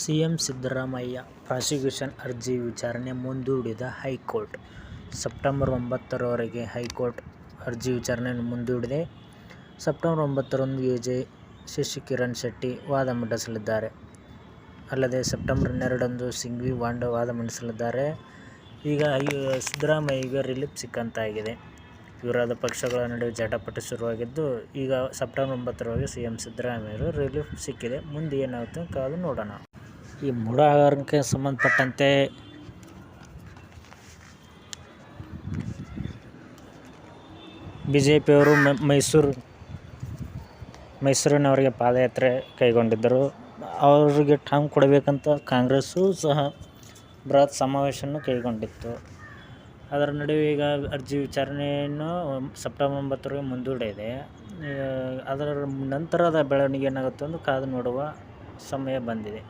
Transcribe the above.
CM Siddaramaiah prosecution ಅರ್ಜಿ ವಿಚಾರಣೆ ಮುಂದೂಡಿದ ಹೈಕೋರ್ಟ್. ಸೆಪ್ಟೆಂಬರ್ ಒಂಬತ್ತರವರೆಗೆ ಹೈಕೋರ್ಟ್ ಅರ್ಜಿ ವಿಚಾರಣೆಯನ್ನು ಮುಂದೂಡಿದೆ. ಸೆಪ್ಟೆಂಬರ್ ಒಂಬತ್ತರಂದು ಎಜೆ ಶಶಿಕಿರಣ್ ಶೆಟ್ಟಿ ವಾದ ಮಂಡಿಸಲಿದ್ದಾರೆ. ಅಲ್ಲದೆ ಸೆಪ್ಟೆಂಬರ್ ಹನ್ನೆರಡರಂದು ವಾಂಡ ವಾದ ಮಂಡಿಸಲಿದ್ದಾರೆ. ಈಗ ಸಿದ್ದರಾಮಯ್ಯಗೆ ರಿಲೀಫ್ ಸಿಕ್ಕಂತಾಗಿದೆ. ವಿರೋಧ ಪಕ್ಷಗಳ ನಡುವೆ ಜಟಪಟ ಶುರುವಾಗಿದ್ದು, ಈಗ ಸೆಪ್ಟೆಂಬರ್ ಒಂಬತ್ತರವರೆಗೆ ಸಿ ಎಂ ಸಿದ್ದರಾಮಯ್ಯರು ರಿಲೀಫ್ ಸಿಕ್ಕಿದೆ. ಮುಂದೆ ಏನಾಗುತ್ತೆ ಕಾದು ನೋಡೋಣ. ಈ ಮೂಢ ಹಗರಣಕ್ಕೆ ಸಂಬಂಧಪಟ್ಟಂತೆ ಮೈಸೂರು, ಮೈಸೂರಿನವರಿಗೆ ಪಾದಯಾತ್ರೆ ಕೈಗೊಂಡಿದ್ದರು. ಅವರಿಗೆ ಟಾಂಗ್ ಕೊಡಬೇಕಂತ ಕಾಂಗ್ರೆಸ್ಸು ಸಹ ಬೃಹತ್ ಸಮಾವೇಶವನ್ನು ಕೈಗೊಂಡಿತ್ತು. ಅದರ ನಡುವೆ ಈಗ ಅರ್ಜಿ ವಿಚಾರಣೆಯನ್ನು ಸೆಪ್ಟೆಂಬರ್ ಒಂಬತ್ತರವರೆಗೆ ಮುಂದೂಡಿದೆ. ಅದರ ನಂತರದ ಬೆಳವಣಿಗೆ ಏನಾಗುತ್ತೆ ಅಂದು ಕಾದು ನೋಡುವ ಸಮಯ ಬಂದಿದೆ.